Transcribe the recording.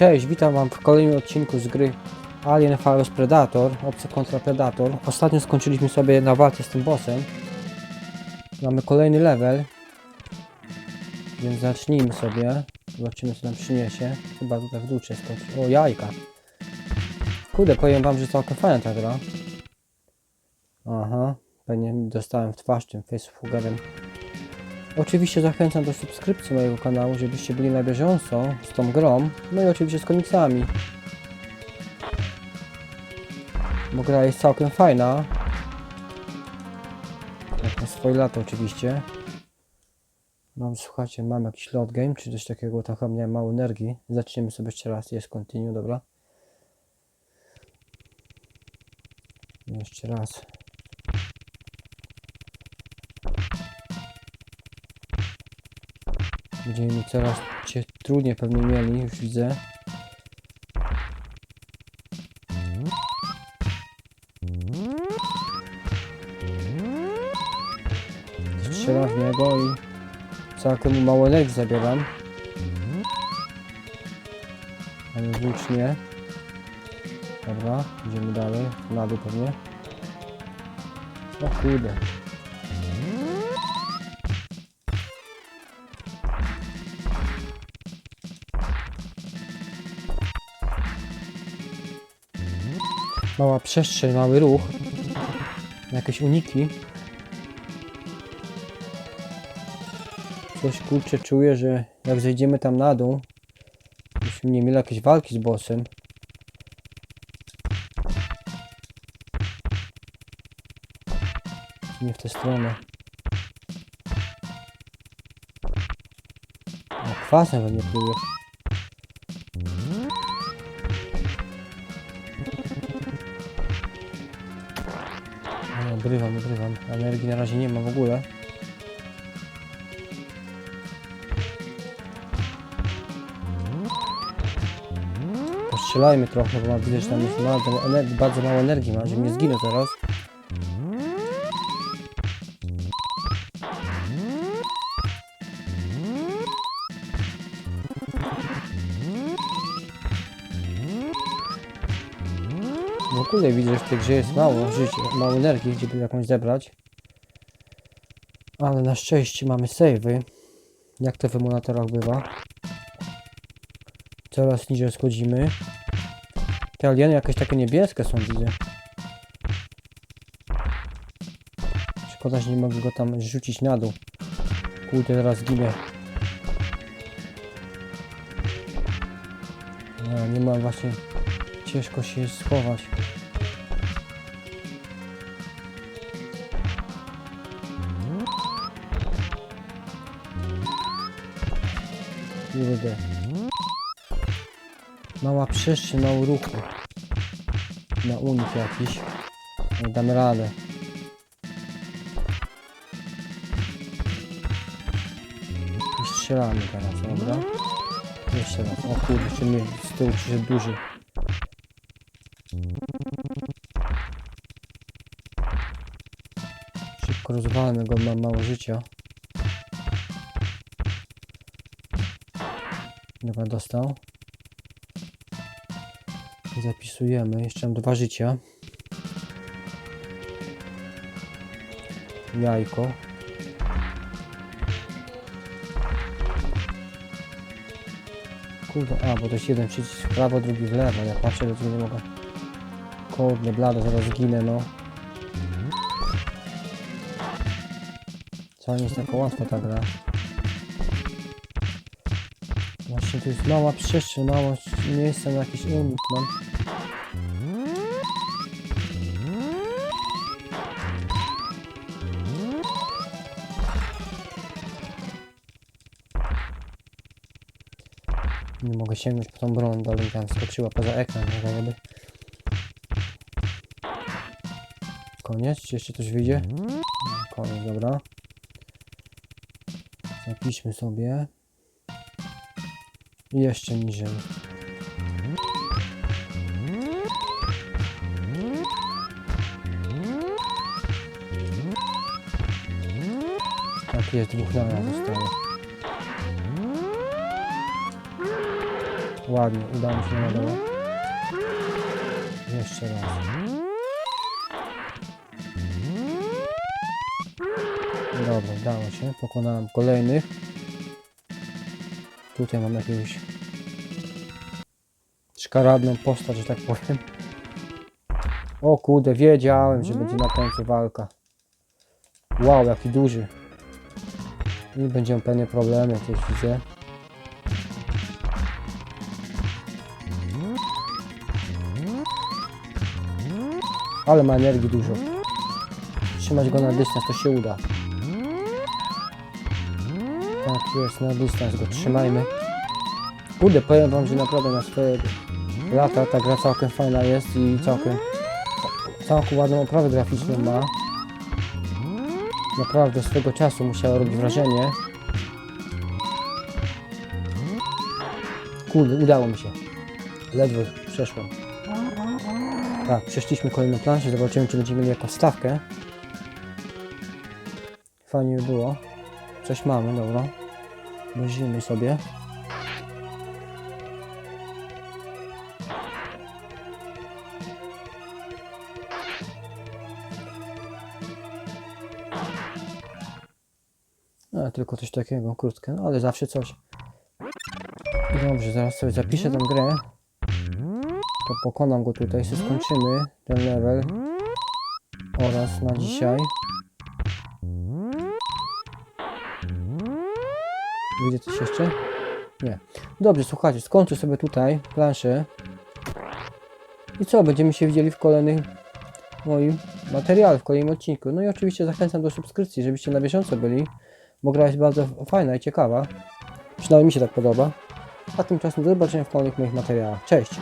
Cześć, witam wam w kolejnym odcinku z gry Alien vs Predator, Obcy kontra Predator. Ostatnio skończyliśmy sobie na walce z tym bossem. Mamy kolejny level. Więc zacznijmy sobie. Zobaczymy co nam przyniesie. Chyba tutaj w dół skończyć. O, jajka. Kurde, powiem wam, że całkiem fajna ta gra. Aha, pewnie dostałem w twarz tym facefugerem. Oczywiście zachęcam do subskrypcji mojego kanału, żebyście byli na bieżąco z tą grą, no i oczywiście z komiksami. Bo gra jest całkiem fajna. Jak na swoje lata oczywiście. Mam, słuchajcie, mam jakiś load game, czy coś takiego, chyba miałem mało energii. Zaczniemy sobie jeszcze raz, jest continue, dobra. Jeszcze raz. Będziemy mi coraz cię trudniej pewnie mieli, już widzę. Strzelam w niego i całkiem mu mało energii zabieram. Ale włócznie. Dobra, idziemy dalej. Na dół pewnie. O kurde. Mała przestrzeń, mały ruch. Jakieś uniki. Coś kurczę czuję, że jak zejdziemy tam na dół, byśmy nie mieli jakiejś walki z bossem. Nie w tę stronę. O, kwas nawet nie pluje. No, obrywam, obrywam. Energii na razie nie ma w ogóle. Postrzelajmy trochę, bo mam widzę, że tam jest bardzo, bardzo mało energii ma, że nie zginę zaraz. Ogóle widzę, że w grze jest mało życia, mało energii, żeby jakąś zebrać. Ale na szczęście mamy savey. Jak to w emulatorach bywa. Coraz niżej schodzimy. Te alieny jakieś takie niebieskie są, widzę. Szkoda, że nie mogę go tam rzucić na dół. Kurde, zaraz ginę. No, nie mam właśnie... Ciężko się schować. Kurde. Mała przestrzeń, mało ruchu. Na unik jakiś. Nie dam radę. I strzelamy teraz, dobra? Jeszcze raz. O kurde, jeszcze mnie z tyłu przyszedł duży. Szybko rozwalamy go, mam mało życia. Dobra, dostał. Zapisujemy. Jeszcze mam dwa życia. Jajko. Kurde, a bo to jest jeden przycisk w prawo, drugi w lewo. Ja patrzę, do tego nie mogę. Kurde, blado, zaraz zginę, no. Wcale nie jest taka łatwa ta gra. Właśnie tu jest mała przestrzeń, mało miejsca na jakiś unik mam. Nie mogę sięgnąć po tą broń, bo tam skoczyła poza ekran, jakby. Koniec, czy jeszcze coś wyjdzie? Koniec, dobra. Zapiszmy sobie. I jeszcze niżej. Tak jest, dwóch na raz zostało. Ładnie, udało mi się naładować. Jeszcze raz. Dobra, udało się. Pokonałem kolejnych. Tutaj mam jakąś szkaradną postać, że tak powiem. O kurde, wiedziałem, że będzie na końcu walka. Wow, jaki duży. I będziemy pewnie problemy, też widzę. Ale ma energii dużo. Trzymać go na dystans, to się uda. Tak jest, na dystans go trzymajmy. Kurde, powiem wam, że naprawdę na swoje lata ta gra całkiem fajna jest i całkiem całkiem ładną oprawę graficzną ma. Naprawdę swego czasu musiała robić wrażenie. Kurde, udało mi się. Ledwo przeszłem. Tak, przeszliśmy kolejną planszę, zobaczymy czy będziemy mieli jakąś stawkę. Fajnie by było. Coś mamy, dobra. Weźmiemy sobie. A, tylko coś takiego, krótkie, no ale zawsze coś. Dobrze, zaraz sobie zapiszę tę grę. To pokonam go tutaj, sobie skończymy ten level. Oraz na dzisiaj. Widzę coś jeszcze? Nie. Dobrze, słuchajcie, skończę sobie tutaj planszę. I co, będziemy się widzieli w kolejnym moim materiale, w kolejnym odcinku. No i oczywiście zachęcam do subskrypcji, żebyście na bieżąco byli, bo gra jest bardzo fajna i ciekawa. Przynajmniej mi się tak podoba. A tymczasem do zobaczenia w kolejnych moich materiałach. Cześć!